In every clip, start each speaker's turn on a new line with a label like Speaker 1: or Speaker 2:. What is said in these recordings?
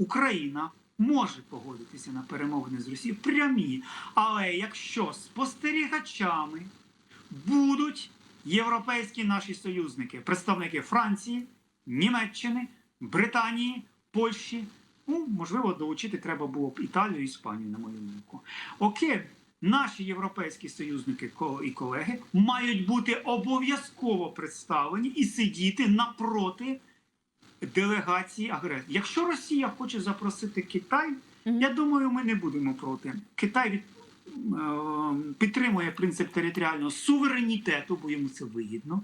Speaker 1: Україна може погодитися на перемовини з Росією прямі, але якщо спостерігачами будуть європейські наші союзники, представники Франції, Німеччини, Британії, Польщі. Ну, можливо, долучити треба було б Італію Іспанію, на мою думку. Окей, наші європейські союзники і колеги мають бути обов'язково представлені і сидіти напроти делегації агресії. Якщо Росія хоче запросити Китай, я думаю, ми не будемо проти. Китай від, е, підтримує принцип територіального суверенітету, бо йому це вигідно.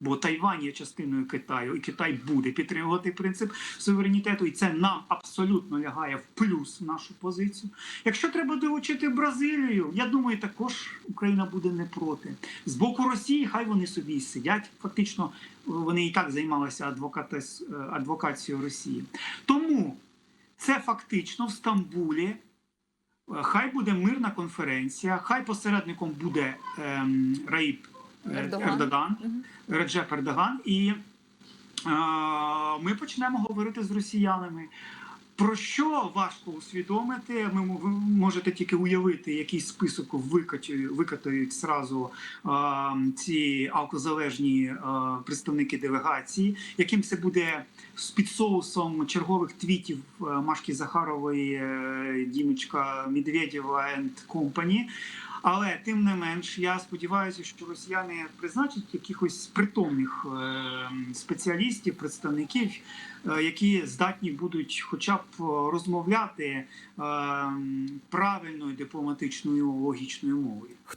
Speaker 1: Бо Тайвань є частиною Китаю, і Китай буде підтримувати принцип суверенітету, і це нам абсолютно лягає в плюс нашу позицію. Якщо треба долучити Бразилію, я думаю, також Україна буде не проти. З боку Росії, хай вони собі сидять. Фактично, вони і так займалися е, адвокацією Росії. Тому це фактично в Стамбулі. е, Хай буде мирна конференція, хай посередником буде ем, Раїб
Speaker 2: Ердоган.
Speaker 1: Ердоган,
Speaker 2: Мгм.
Speaker 1: Реджеп Ердоган, і е, ми почнемо говорити з росіянами. Про що важко усвідомити? Ми ви можете тільки уявити, який список викачують, викатають зразу е, ці алкозалежні е, представники делегації, яким це буде з під соусом чергових твітів е, Машки Захарової, е, Дімочка Медведєва and Company. Але тим не менш, я сподіваюся, що росіяни призначать якихось притомних е, спеціалістів, представників, е, які здатні будуть, хоча б е, розмовляти е, правильною дипломатичною логічною мовою.